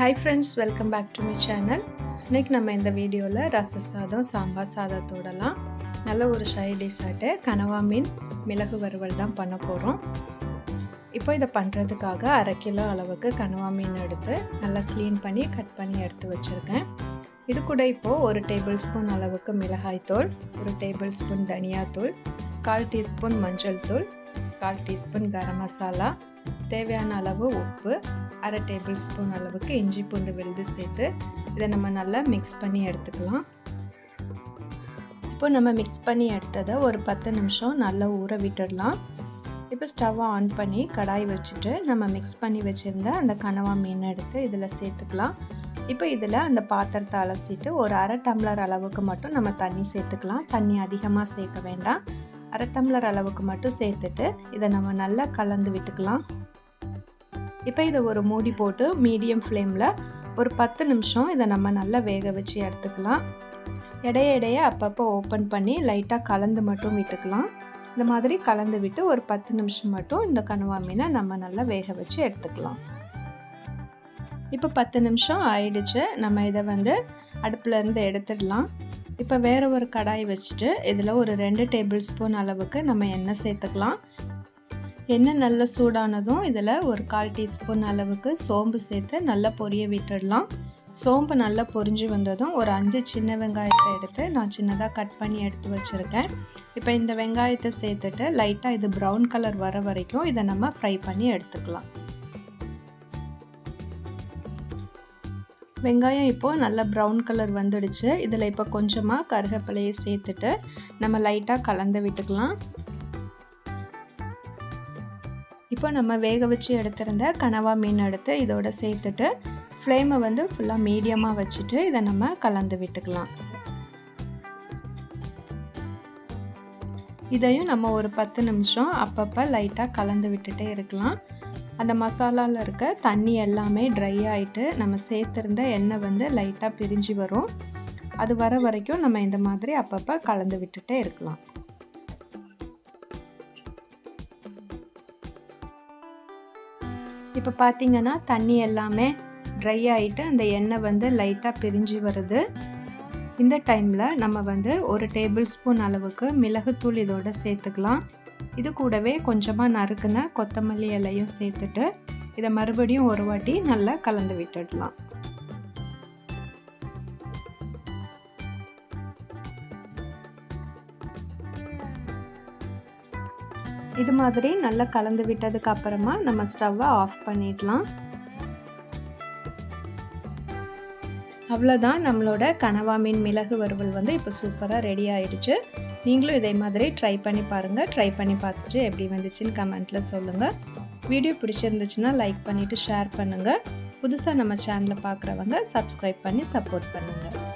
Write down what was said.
Hi friends welcome back to my channel இன்றைக்கி நம்ம இந்த வீடியோவில் ரச சாதம் சாம்பார் சாதத்தோடலாம். நல்ல ஒரு ஷை டிஷாட்டு கனவா மீன் மிளகு வறுவல் தான் பண்ண போகிறோம் இப்போ இதை பண்ணுறதுக்காக அரை கிலோ அளவுக்கு கனவா மீன் எடுத்து நல்லா க்ளீன் பண்ணி கட் பண்ணி எடுத்து வச்சுருக்கேன். இது கூட இப்போது ஒரு டேபிள் ஸ்பூன் அளவுக்கு மிளகாய்த்தூள் ஒரு டேபிள் ஸ்பூன் தனியாத்தூள் கால் டீஸ்பூன் மஞ்சள் தூள் கால் டீஸ்பூன் கரம் மசாலா தேவையான அளவு உப்பு அரை டேபிள் ஸ்பூன் அளவுக்கு இஞ்சி பூண்டு விழுது சேர்த்து இதை நம்ம நல்லா மிக்ஸ் பண்ணி எடுத்துக்கலாம். இப்போ நம்ம மிக்ஸ் பண்ணி எடுத்ததை ஒரு பத்து நிமிஷம் நல்லா ஊற விட்டுடலாம். இப்போ ஸ்டவ்வை ஆன் பண்ணி கடாய் வச்சுட்டு நம்ம மிக்ஸ் பண்ணி வச்சுருந்த அந்த கனவா மீன் எடுத்து இதில் சேர்த்துக்கலாம். இப்போ இதில் அந்த பாத்திரத்தை அலசிட்டு ஒரு அரை டம்ளர் அளவுக்கு மட்டும் நம்ம தண்ணி சேர்த்துக்கலாம். தண்ணி அதிகமாக சேர்க்க வேண்டாம். அரை டம்ளர் அளவுக்கு மட்டும் சேர்த்துட்டு இதை நம்ம நல்லா கலந்து விட்டுக்கலாம். இப்போ இதை ஒரு மூடி போட்டு மீடியம் ஃப்ளேமில் ஒரு பத்து நிமிஷம் இதை நம்ம நல்லா வேக வச்சு எடுத்துக்கலாம். இடைய இடைய அப்பப்போ ஓப்பன் பண்ணி லைட்டாக கலந்து மட்டும் விட்டுக்கலாம். இந்த மாதிரி கலந்து விட்டு ஒரு பத்து நிமிஷம் மட்டும் இந்த கனவா மீனை நம்ம நல்லா வேக வச்சு எடுத்துக்கலாம். இப்போ பத்து நிமிஷம் ஆயிடுச்சு. நம்ம இதை வந்து அடுப்புலேருந்து எடுத்துடலாம். இப்போ வேறு ஒரு கடாய் வச்சுட்டு இதில் ஒரு ரெண்டு டேபிள் ஸ்பூன் அளவுக்கு நம்ம எண்ணெய் சேர்த்துக்கலாம். எண்ணெய் நல்லா சூடானதும் இதில் ஒரு கால் டீஸ்பூன் அளவுக்கு சோம்பு சேர்த்து நல்லா பொரிய விட்டுடலாம். சோம்பு நல்லா பொரிஞ்சு வந்ததும் ஒரு அஞ்சு சின்ன வெங்காயத்தை எடுத்து நான் சின்னதாக கட் பண்ணி எடுத்து வச்சுருக்கேன். இப்போ இந்த வெங்காயத்தை சேர்த்துட்டு லைட்டாக இது ப்ரௌன் கலர் வர வரைக்கும் இதை நம்ம ஃப்ரை பண்ணி எடுத்துக்கலாம். வெங்காயம் இப்போது நல்லா ப்ரௌன் கலர் வந்துடுச்சு. இதில் இப்போ கொஞ்சமாக கருகப்பிலையை சேர்த்துட்டு நம்ம லைட்டாக கலந்து விட்டுக்கலாம். இப்போ நம்ம வேக வச்சு எடுத்திருந்த கனவா மீன் எடுத்து இதோட சேர்த்துட்டு ஃப்ளேமை வந்து ஃபுல்லாக மீடியமாக வச்சுட்டு இதை நம்ம கலந்து விட்டுக்கலாம். இதையும் நம்ம ஒரு பத்து நிமிஷம் அப்பப்போ லைட்டாக கலந்து விட்டுட்டே இருக்கலாம். அந்த மசாலாவில் இருக்க தண்ணி எல்லாமே ட்ரை ஆகிட்டு நம்ம சேர்த்துருந்த எண்ணெய் வந்து லைட்டாக பிரிஞ்சு வரும். அது வர வரைக்கும் நம்ம இந்த மாதிரி அப்பப்போ கலந்து விட்டுட்டே இருக்கலாம். இப்போ பார்த்தீங்கன்னா தண்ணி எல்லாமே ட்ரை ஆகிட்டு அந்த எண்ணெய் வந்து லைட்டாக பிரிஞ்சு வருது. இந்த டைமில் நம்ம வந்து ஒரு டேபிள் ஸ்பூன் அளவுக்கு மிளகுத்தூள் இதோட சேர்த்துக்கலாம். இது கூடவே கொஞ்சமாக நறுக்குன கொத்தமல்லி இலையும் சேர்த்துட்டு இதை மறுபடியும் ஒரு வாட்டி நல்லா கலந்து விட்டுடலாம். இது மாதிரி நல்லா கலந்து விட்டதுக்கு அப்புறமா நம்ம ஸ்டவ்வை ஆஃப் பண்ணிடலாம். அவ்வளோதான் நம்மளோட கனவா மீன் மிளகு வறுவல் வந்து இப்போ சூப்பராக ரெடி ஆயிடுச்சு. நீங்களும் இதே மாதிரி ட்ரை பண்ணி பாருங்கள் ட்ரை பண்ணி பார்த்துட்டு எப்படி வந்துச்சுன்னு கமெண்ட்டில் சொல்லுங்கள் வீடியோ பிடிச்சிருந்துச்சுன்னா லைக் பண்ணிவிட்டு ஷேர் பண்ணுங்கள் புதுசாக நம்ம சேனலை பார்க்குறவங்க சப்ஸ்கிரைப் பண்ணி சப்போர்ட் பண்ணுங்கள்